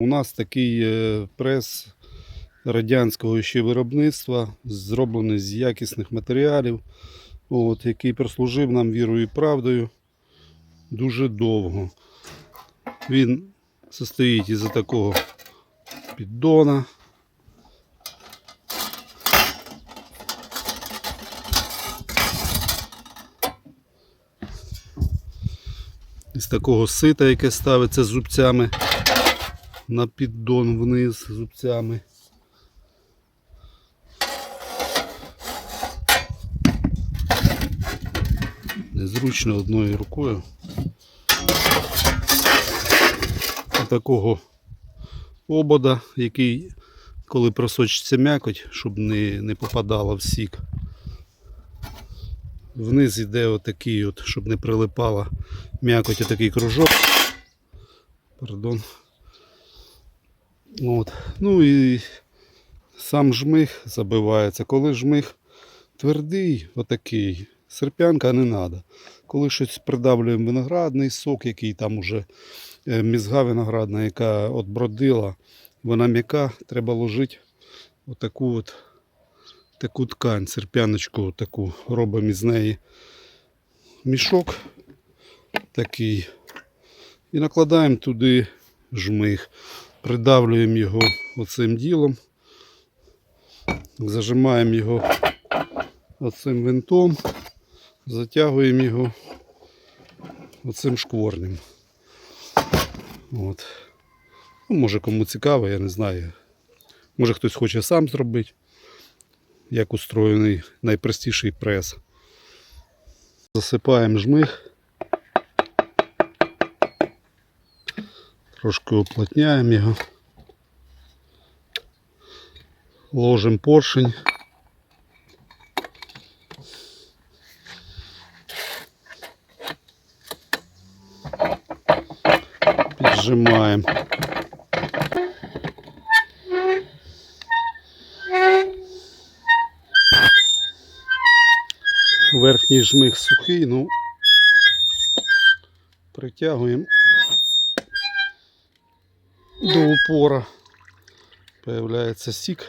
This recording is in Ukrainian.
У нас такий е, прес радянського ще виробництва, зроблений з якісних матеріалів, от, який прослужив нам вірою і правдою дуже довго. Він состоїть із такого піддона. Із такого сита, яке ставиться зубцями на піддон вниз зубцями. Незручно одною рукою. Такого обода, який, коли просочиться м'якоть, щоб не, не попадала в сік. Вниз йде отакий, от, щоб не прилипала м'якоть, отакий кружок. Пардон. От. Ну і сам жмих забивається. Коли жмих твердий, отакий, серпянка не треба. Коли щось придавлюємо виноградний сок, який там уже е, мізга виноградна, яка от бродила, вона м'яка, треба ложити отаку от таку ткань, серпяночку таку, робимо із неї мішок такий. І накладаємо туди жмих, придавлюємо його оцим ділом, зажимаємо його оцим винтом, затягуємо його оцим шкворнем. От. Ну, може кому цікаво, я не знаю. Може хтось хоче сам зробити, як устроєний найпростіший прес. Засипаємо жмих. Трошки уплотняємо його. Ложимо поршень. Піджимаємо. Верхній жмих сухий, ну притягуємо до упора. Появляється сік.